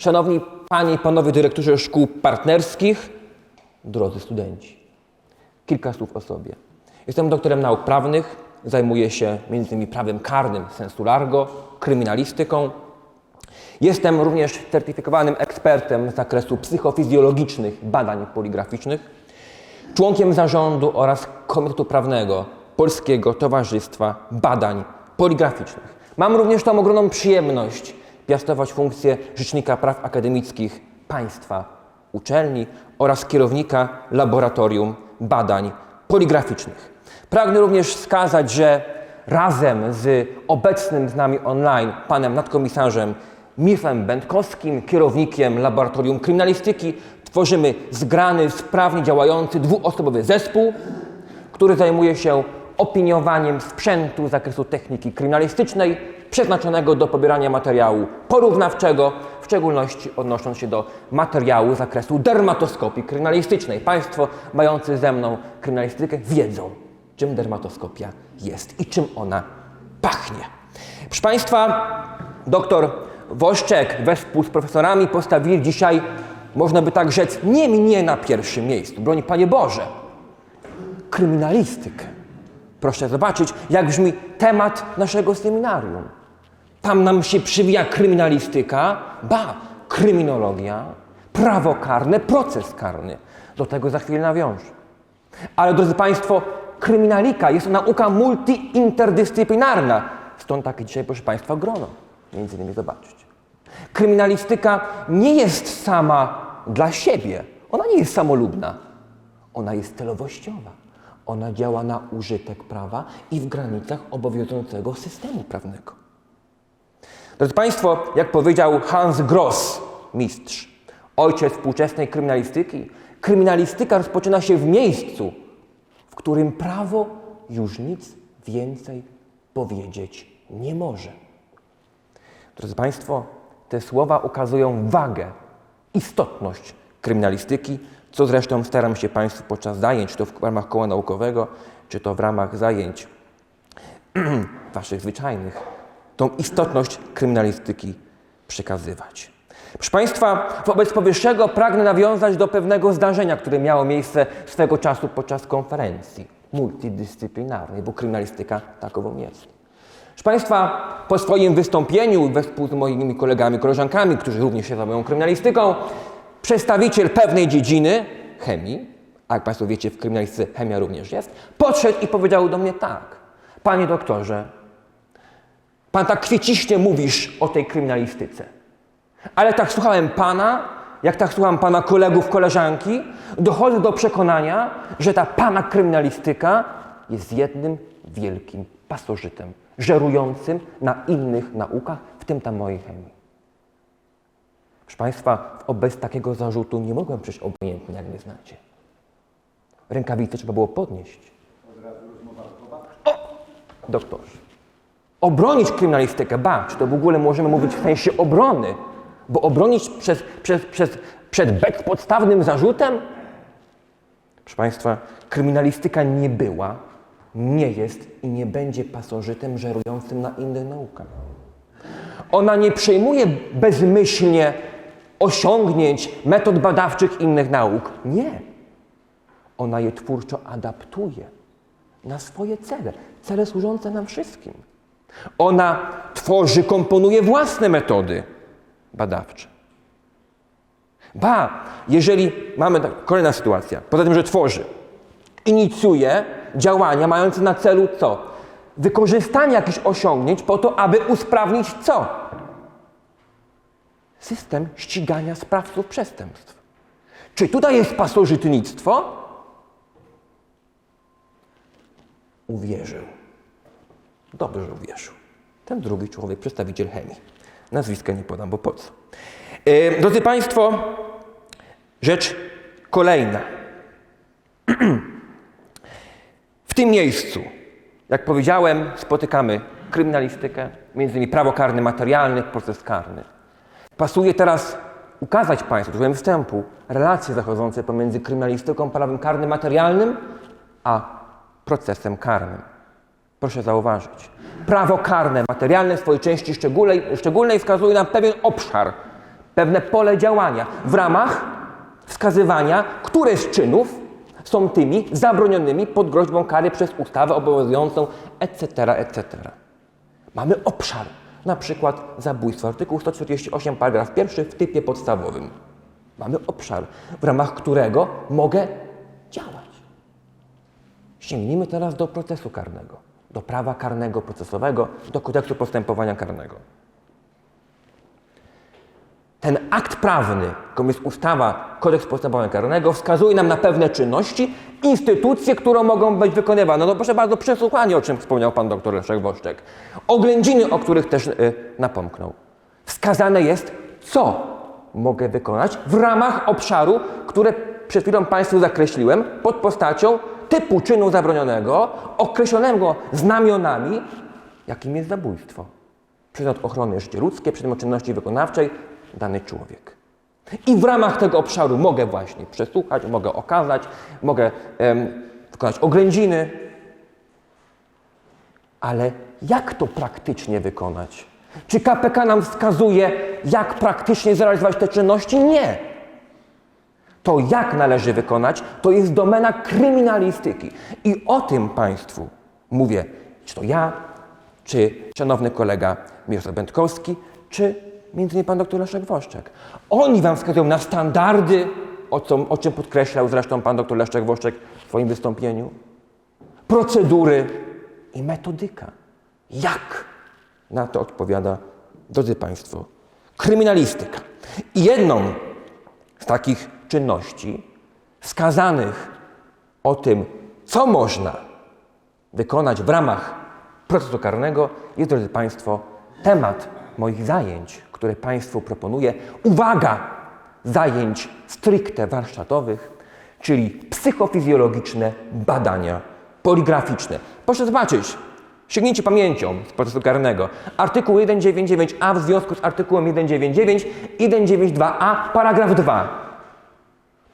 Szanowni Panie i Panowie Dyrektorzy Szkół Partnerskich, drodzy studenci. Kilka słów o sobie. Jestem doktorem nauk prawnych, zajmuję się m.in. prawem karnym sensu largo, kryminalistyką. Jestem również certyfikowanym ekspertem z zakresu psychofizjologicznych badań poligraficznych, członkiem zarządu oraz Komitetu Prawnego Polskiego Towarzystwa Badań Poligraficznych. Mam również tą ogromną przyjemność piastować funkcję Rzecznika Praw Akademickich Państwa Uczelni oraz kierownika Laboratorium Badań Poligraficznych. Pragnę również wskazać, że razem z obecnym z nami online panem nadkomisarzem Mirfem Będkowskim, kierownikiem Laboratorium Kryminalistyki, tworzymy zgrany, sprawnie działający dwuosobowy zespół, który zajmuje się opiniowaniem sprzętu z zakresu techniki kryminalistycznej przeznaczonego do pobierania materiału porównawczego, w szczególności odnosząc się do materiału z zakresu dermatoskopii kryminalistycznej. Państwo mający ze mną kryminalistykę wiedzą, czym dermatoskopia jest i czym ona pachnie. Proszę Państwa, doktor Woszczek wespół z profesorami postawili dzisiaj, można by tak rzec, nie mnie na pierwszym miejscu, broń Panie Boże, kryminalistykę. Proszę zobaczyć, jak brzmi temat naszego seminarium. Tam nam się przywija kryminalistyka, ba, kryminologia, prawo karne, proces karny. Do tego za chwilę nawiążę. Ale drodzy Państwo, kryminalika jest to nauka multi-interdyscyplinarna. Stąd takie dzisiaj, proszę Państwa, grono. Między innymi zobaczyć. Kryminalistyka nie jest sama dla siebie. Ona nie jest samolubna. Ona jest celowościowa. Ona działa na użytek prawa i w granicach obowiązującego systemu prawnego. Drodzy Państwo, jak powiedział Hans Gross, mistrz, ojciec współczesnej kryminalistyki, kryminalistyka rozpoczyna się w miejscu, w którym prawo już nic więcej powiedzieć nie może. Drodzy Państwo, te słowa ukazują wagę, istotność kryminalistyki, co zresztą staram się Państwu podczas zajęć, czy to w ramach koła naukowego, czy to w ramach zajęć Waszych zwyczajnych, tą istotność kryminalistyki przekazywać. Proszę Państwa, wobec powyższego pragnę nawiązać do pewnego zdarzenia, które miało miejsce swego czasu podczas konferencji multidyscyplinarnej, bo kryminalistyka takową jest. Proszę Państwa, po swoim wystąpieniu wespół z moimi kolegami, koleżankami, którzy również się zajmują kryminalistyką, przedstawiciel pewnej dziedziny, chemii, a jak Państwo wiecie, w kryminalistyce chemia również jest, podszedł i powiedział do mnie tak. Panie doktorze, Pan tak kwieciście mówisz o tej kryminalistyce, ale tak słuchałem Pana, jak tak słucham Pana kolegów, koleżanki, dochodzę do przekonania, że ta Pana kryminalistyka jest jednym wielkim pasożytem, żerującym na innych naukach, w tym tam mojej chemii. Proszę Państwa, wobec takiego zarzutu nie mogłem przejść obojętnie, jak mnie znacie. Rękawice trzeba było podnieść. O! Doktorze. Obronić kryminalistykę, ba, czy to w ogóle możemy mówić w sensie obrony, bo obronić przez, przez, przez, przed bezpodstawnym zarzutem? Proszę Państwa, kryminalistyka nie była, nie jest i nie będzie pasożytem żerującym na innych naukach. Ona nie przejmuje bezmyślnie osiągnięć, metod badawczych innych nauk. Nie. Ona je twórczo adaptuje na swoje cele, cele służące nam wszystkim. Ona tworzy, komponuje własne metody badawcze. Ba, jeżeli mamy, tak, kolejna sytuacja, poza tym, że tworzy, inicjuje działania mające na celu co? Wykorzystanie jakichś osiągnięć po to, aby usprawnić co? System ścigania sprawców przestępstw. Czy tutaj jest pasożytnictwo? Uwierzył. Dobrze uwierzył. Ten drugi człowiek, przedstawiciel chemii. Nazwiska nie podam, bo po co. Yy, drodzy Państwo, rzecz kolejna. w tym miejscu, jak powiedziałem, spotykamy kryminalistykę, między innymi prawo karne materialne, proces karny. Pasuje teraz ukazać Państwu, użyłem wstępu, relacje zachodzące pomiędzy kryminalistyką, prawem karnym materialnym, a procesem karnym. Proszę zauważyć. Prawo karne materialne w swojej części szczególnej, szczególnej wskazuje na pewien obszar pewne pole działania w ramach wskazywania, które z czynów są tymi zabronionymi pod groźbą kary przez ustawę obowiązującą, etc., etc. Mamy obszar, na przykład zabójstwo, artykuł 148, paragraf pierwszy w typie podstawowym. Mamy obszar, w ramach którego mogę działać. Sięgnijmy teraz do procesu karnego, do prawa karnego procesowego, do kodeksu postępowania karnego. Ten akt prawny, jaką jest ustawa, kodeks postępowania karnego, wskazuje nam na pewne czynności, instytucje, które mogą być wykonywane. No proszę bardzo, przesłuchanie, o czym wspomniał pan doktor Leszek Woszczek. Oględziny, o których też y, napomknął. Wskazane jest, co mogę wykonać w ramach obszaru, które przed chwilą Państwu zakreśliłem pod postacią typu czynu zabronionego, określonego znamionami, jakim jest zabójstwo. Przedmiot ochrony życie ludzkie, przedmiot czynności wykonawczej, dany człowiek. I w ramach tego obszaru mogę właśnie przesłuchać, mogę okazać, mogę em, wykonać oględziny. Ale jak to praktycznie wykonać? Czy KPK nam wskazuje, jak praktycznie zrealizować te czynności? Nie. To jak należy wykonać, to jest domena kryminalistyki. I o tym Państwu mówię, czy to ja, czy szanowny kolega Mirosław Będkowski, czy między innymi pan doktor Leszek Woszczek. Oni Wam wskazują na standardy, o, co, o czym podkreślał zresztą pan doktor Leszek Woszczek w swoim wystąpieniu, procedury i metodyka. Jak na to odpowiada, drodzy Państwo, kryminalistyka. I jedną z takich czynności wskazanych o tym, co można wykonać w ramach procesu karnego, jest, drodzy Państwo, temat moich zajęć, które Państwu proponuję. Uwaga! Zajęć stricte warsztatowych, czyli psychofizjologiczne badania poligraficzne. Proszę zobaczyć, sięgnijcie pamięcią z procesu karnego. Artykuł 199a w związku z artykułem 199, 192a, paragraf 2.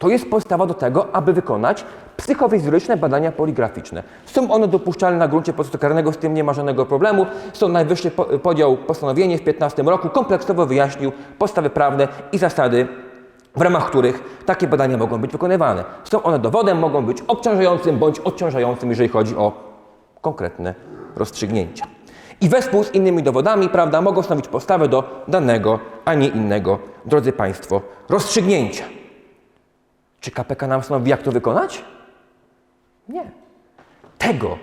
To jest podstawa do tego, aby wykonać psychofizjologiczne badania poligraficzne. Są one dopuszczalne na gruncie procesu karnego, z tym nie ma żadnego problemu. Sąd Najwyższy po- podział postanowienie w 15 roku, kompleksowo wyjaśnił podstawy prawne i zasady, w ramach których takie badania mogą być wykonywane. Są one dowodem, mogą być obciążającym bądź odciążającym, jeżeli chodzi o konkretne rozstrzygnięcia. I wespół z innymi dowodami, prawda, mogą stanowić podstawę do danego, a nie innego, drodzy Państwo, rozstrzygnięcia. Czy KPK nam stanowi, jak to wykonać? Nie. Tego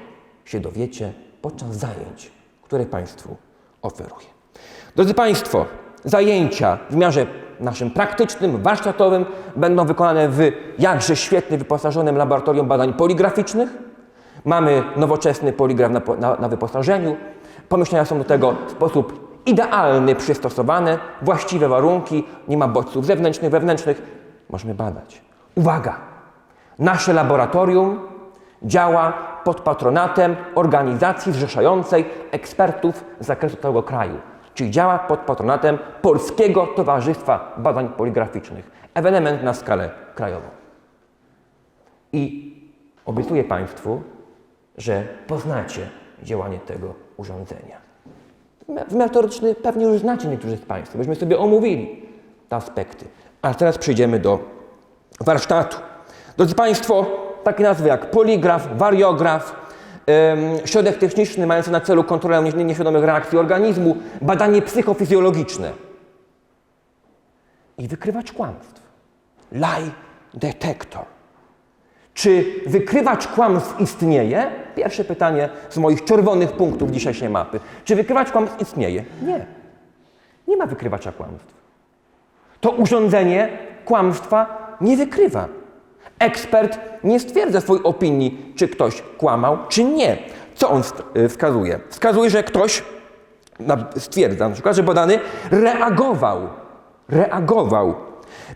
się dowiecie podczas zajęć, które Państwu oferuję. Drodzy Państwo, zajęcia w wymiarze naszym praktycznym, warsztatowym będą wykonane w jakże świetnie wyposażonym laboratorium badań poligraficznych. Mamy nowoczesny poligraf na, na, na wyposażeniu. Pomyślenia są do tego w sposób idealny, przystosowane, właściwe warunki, nie ma bodźców zewnętrznych, wewnętrznych. Możemy badać. Uwaga! Nasze laboratorium działa pod patronatem organizacji zrzeszającej ekspertów z zakresu całego kraju, czyli działa pod patronatem Polskiego Towarzystwa Badań Poligraficznych. Ewenement na skalę krajową. I obiecuję Państwu, że poznacie działanie tego urządzenia. W wymiar teoretyczny pewnie już znacie niektórzy z Państwa, byśmy sobie omówili te aspekty. A teraz przejdziemy do warsztatu. Drodzy Państwo, takie nazwy jak poligraf, wariograf, środek techniczny mający na celu kontrolę nie- nieświadomych reakcji organizmu, badanie psychofizjologiczne i wykrywacz kłamstw. Lie detector. Czy wykrywacz kłamstw istnieje? Pierwsze pytanie z moich czerwonych punktów dzisiejszej mapy. Czy wykrywacz kłamstw istnieje? Nie. Nie ma wykrywacza kłamstw. To urządzenie kłamstwa nie wykrywa. Ekspert nie stwierdza swojej opinii, czy ktoś kłamał, czy nie. Co on y, wskazuje? Wskazuje, że ktoś stwierdza na przykład, że badany reagował, reagował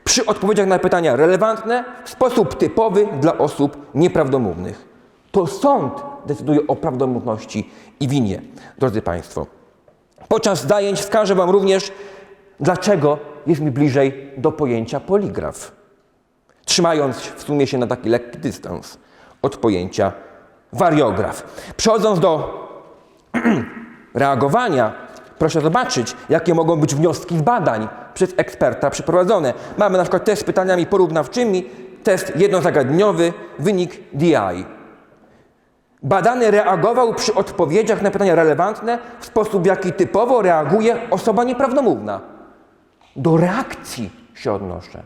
przy odpowiedziach na pytania relevantne w sposób typowy dla osób nieprawdomównych. To sąd decyduje o prawdomówności i winie, drodzy Państwo. Podczas zajęć wskażę Wam również, dlaczego jest mi bliżej do pojęcia poligraf, trzymając w sumie się na taki lekki dystans od pojęcia wariograf. Przechodząc do reagowania, proszę zobaczyć, jakie mogą być wnioski z badań przez eksperta przeprowadzone. Mamy na przykład test z pytaniami porównawczymi, test jednozagadnieniowy, wynik DI. Badany reagował przy odpowiedziach na pytania relevantne w sposób, w jaki typowo reaguje osoba nieprawdomówna. Do reakcji się odnoszę.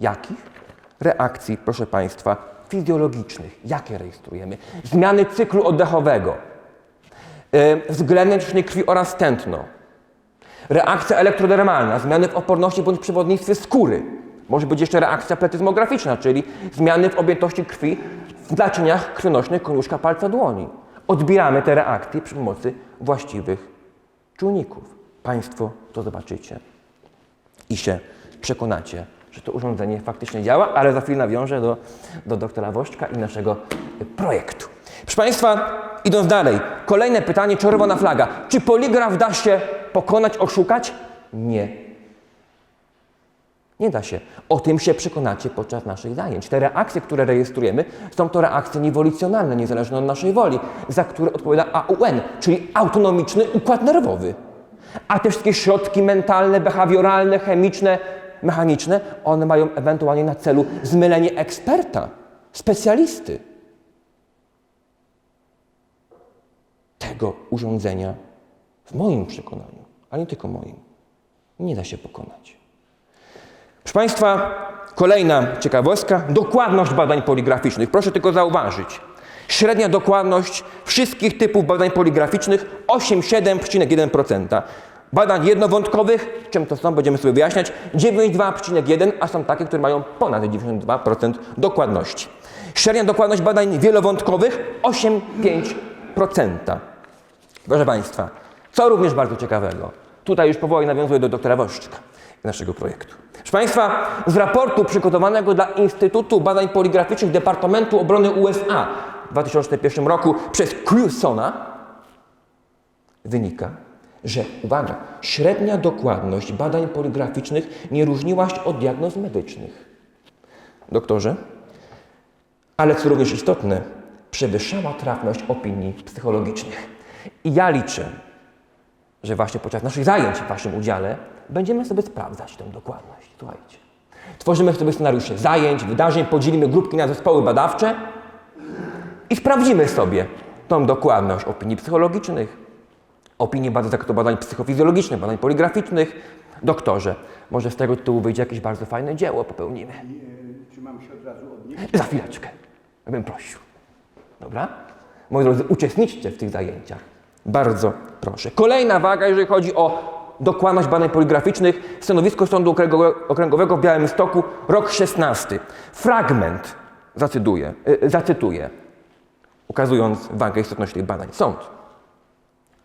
Jakich? Reakcji, proszę Państwa, fizjologicznych. Jakie rejestrujemy? Zmiany cyklu oddechowego, yy, ciśnienia krwi oraz tętno. Reakcja elektrodermalna, zmiany w oporności bądź przewodnictwie skóry. Może być jeszcze reakcja pletyzmograficzna, czyli zmiany w objętości krwi w naczyniach krwionośnych koniuszka palca dłoni. Odbieramy te reakcje przy pomocy właściwych czujników. Państwo to zobaczycie i się przekonacie, że to urządzenie faktycznie działa, ale za chwilę nawiążę do, do doktora Wośczka i naszego projektu. Proszę Państwa, idąc dalej, kolejne pytanie, czerwona flaga. Czy poligraf da się pokonać, oszukać? Nie. Nie da się. O tym się przekonacie podczas naszych zajęć. Te reakcje, które rejestrujemy, są to reakcje niewolucjonalne, niezależne od naszej woli, za które odpowiada AUN, czyli autonomiczny układ nerwowy. A te wszystkie środki mentalne, behawioralne, chemiczne, mechaniczne, one mają ewentualnie na celu zmylenie eksperta, specjalisty tego urządzenia, w moim przekonaniu, ale nie tylko moim, nie da się pokonać. Proszę Państwa, kolejna ciekawostka, dokładność badań poligraficznych. Proszę tylko zauważyć, średnia dokładność wszystkich typów badań poligraficznych 87,1%. Badań jednowątkowych, czym to są, będziemy sobie wyjaśniać, 92,1%, a są takie, które mają ponad 92% dokładności. Średnia dokładność badań wielowątkowych 8,5%. Proszę Państwa, co również bardzo ciekawego, tutaj już powoli nawiązuję do doktora Woszczyka i naszego projektu. Proszę Państwa, z raportu przygotowanego dla Instytutu Badań Poligraficznych Departamentu Obrony USA w 2001 roku przez Crewsona wynika, że, uwaga, średnia dokładność badań poligraficznych nie różniła się od diagnoz medycznych. Doktorze, ale co również istotne, przewyższała trafność opinii psychologicznych. I ja liczę, że właśnie podczas naszych zajęć w Waszym udziale będziemy sobie sprawdzać tę dokładność. Słuchajcie. Tworzymy sobie scenariusze zajęć, wydarzeń, podzielimy grupki na zespoły badawcze i sprawdzimy sobie tą dokładność opinii psychologicznych, opinii badań, zakresu badań psychofizjologicznych, badań poligraficznych. Doktorze, może z tego tytułu wyjdzie jakieś bardzo fajne dzieło popełnimy. Czy mam się od razu odnieść? Za chwileczkę. Ja bym prosił. Dobra? Moi drodzy, uczestniczcie w tych zajęciach. Bardzo proszę. Kolejna waga, jeżeli chodzi o dokładność badań poligraficznych. Stanowisko Sądu Okręgowego, Okręgowego w Białymstoku, rok 16. Fragment zacytuję, y, zacytuję, ukazując wagę istotności tych badań. Sąd.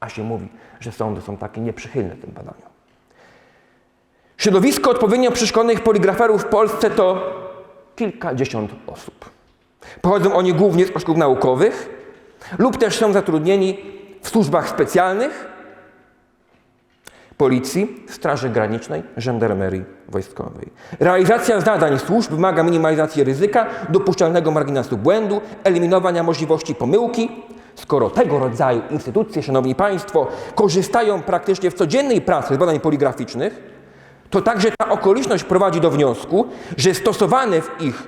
A się mówi, że sądy są takie nieprzychylne tym badaniom. Środowisko odpowiednio przeszkolonych poligraferów w Polsce to kilkadziesiąt osób. Pochodzą oni głównie z ośrodków naukowych lub też są zatrudnieni w służbach specjalnych, policji, straży granicznej, żandarmerii wojskowej. Realizacja zadań służb wymaga minimalizacji ryzyka, dopuszczalnego marginesu błędu, eliminowania możliwości pomyłki. Skoro tego rodzaju instytucje, Szanowni Państwo, korzystają praktycznie w codziennej pracy z badań poligraficznych, to także ta okoliczność prowadzi do wniosku, że stosowane w ich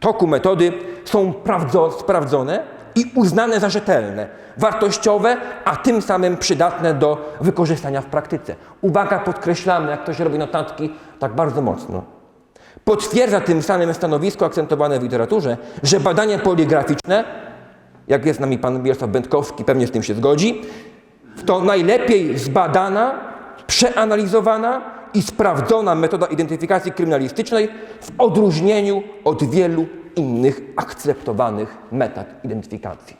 toku metody są prawdzo- sprawdzone i uznane za rzetelne, wartościowe, a tym samym przydatne do wykorzystania w praktyce. Uwaga, podkreślamy, jak ktoś robi notatki, tak bardzo mocno. Potwierdza tym samym stanowisko akcentowane w literaturze, że badania poligraficzne, jak jest z nami pan Mirosław Będkowski, pewnie z tym się zgodzi, to najlepiej zbadana, przeanalizowana i sprawdzona metoda identyfikacji kryminalistycznej w odróżnieniu od wielu innych akceptowanych metod identyfikacji.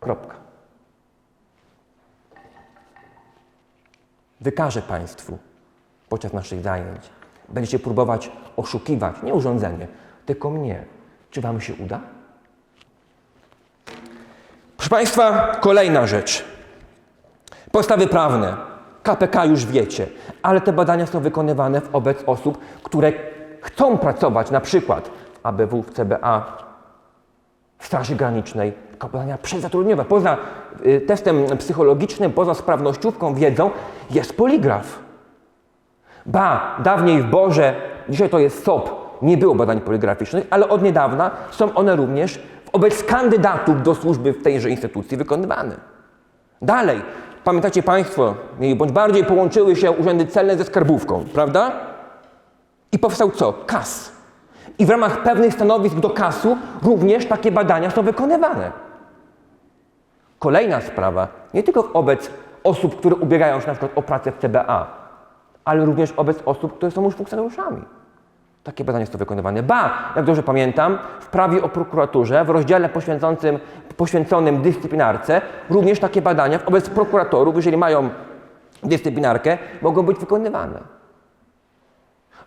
Kropka. Wykażę Państwu podczas naszych zajęć. Będziecie próbować oszukiwać nie urządzenie, tylko mnie. Czy Wam się uda? Proszę Państwa, kolejna rzecz. Podstawy prawne. KPK już wiecie, ale te badania są wykonywane wobec osób, które chcą pracować na przykład w ABW, w CBA, w Straży Granicznej, tylko badania przedzatrudniowe. Poza y, testem psychologicznym, poza sprawnościówką, wiedzą, jest poligraf. Ba, dawniej w Borze, dzisiaj to jest SOP, nie było badań poligraficznych, ale od niedawna są one również wobec kandydatów do służby w tejże instytucji wykonywane. Dalej, pamiętacie Państwo, bądź bardziej połączyły się urzędy celne ze skarbówką, prawda? I powstał co? KAS. I w ramach pewnych stanowisk do KAS-u również takie badania są wykonywane. Kolejna sprawa, nie tylko wobec osób, które ubiegają się na przykład o pracę w CBA, ale również wobec osób, które są już funkcjonariuszami. Takie badania są wykonywane. Ba, jak dobrze pamiętam, w prawie o prokuraturze, w rozdziale poświęconym, poświęconym dyscyplinarce, również takie badania wobec prokuratorów, jeżeli mają dyscyplinarkę, mogą być wykonywane.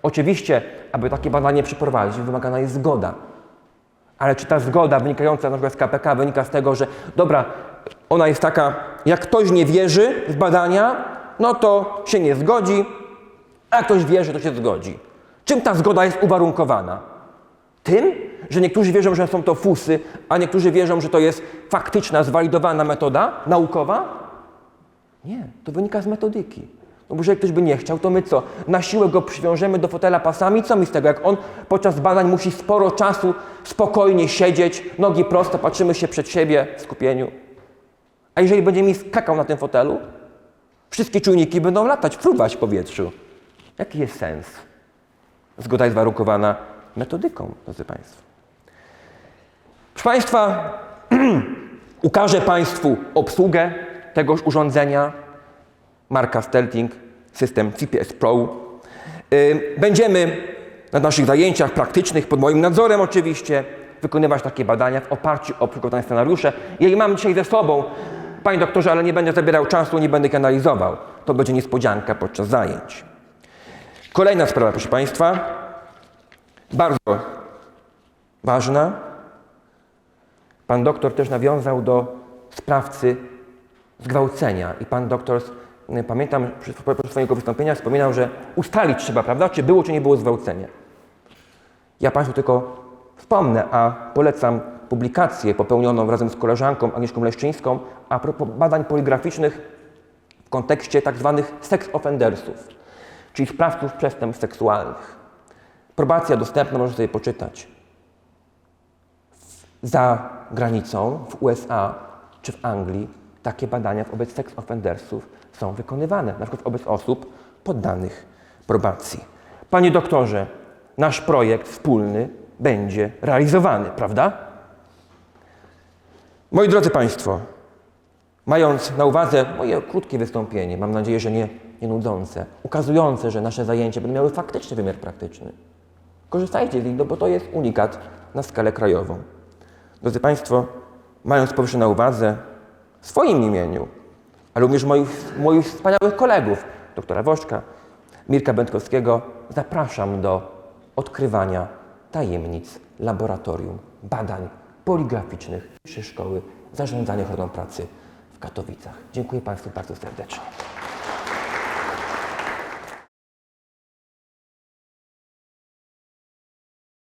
Oczywiście, aby takie badanie przeprowadzić, wymagana jest zgoda. Ale czy ta zgoda wynikająca na przykład z KPK wynika z tego, że dobra, ona jest taka, jak ktoś nie wierzy w badania, no to się nie zgodzi, a jak ktoś wierzy, to się zgodzi. Czym ta zgoda jest uwarunkowana? Tym, że niektórzy wierzą, że są to fusy, a niektórzy wierzą, że to jest faktyczna, zwalidowana metoda naukowa? Nie, to wynika z metodyki. No bo jeżeli ktoś by nie chciał, to my co? Na siłę go przywiążemy do fotela pasami? Co mi z tego? Jak on podczas badań musi sporo czasu spokojnie siedzieć, nogi proste, patrzymy się przed siebie w skupieniu. A jeżeli będzie mi skakał na tym fotelu, wszystkie czujniki będą latać, fruwać w powietrzu. Jaki jest sens? Zgoda jest warunkowana metodyką, drodzy Państwo. Proszę Państwa, ukażę Państwu obsługę tegoż urządzenia, marka Stelting, system CPS Pro. Będziemy na naszych zajęciach praktycznych, pod moim nadzorem oczywiście, wykonywać takie badania w oparciu o przygotowane scenariusze. Ja je mam dzisiaj ze sobą, Panie doktorze, ale nie będę zabierał czasu, nie będę ich analizował. To będzie niespodzianka podczas zajęć. Kolejna sprawa, proszę Państwa, bardzo ważna. Pan doktor też nawiązał do sprawcy zgwałcenia i pan doktor, y, pamiętam, podczas swojego wystąpienia wspominał, że ustalić trzeba, prawda, czy było, czy nie było zgwałcenia. Ja Państwu tylko wspomnę, a polecam publikację popełnioną razem z koleżanką Agnieszką Leszczyńską a propos badań poligraficznych w kontekście tak zwanych sex offendersów, czyli sprawców przestępstw seksualnych. Probacja dostępna, można sobie poczytać. Za granicą, w USA czy w Anglii, takie badania wobec sex offendersów są wykonywane, na przykład wobec osób poddanych probacji. Panie doktorze, nasz projekt wspólny będzie realizowany, prawda? Moi drodzy Państwo, mając na uwadze moje krótkie wystąpienie, mam nadzieję, że nie, nie nudzące, ukazujące, że nasze zajęcia będą miały faktyczny wymiar praktyczny. Korzystajcie z nich, no bo to jest unikat na skalę krajową. Drodzy Państwo, mając powyższe na uwadze, w swoim imieniu, ale również moich, moich wspaniałych kolegów, doktora Woszczka, Mirka Będkowskiego, zapraszam do odkrywania tajemnic laboratorium badań poligraficznych Wyższej Szkoły Zarządzania Ochroną Pracy w Katowicach. Dziękuję Państwu bardzo serdecznie.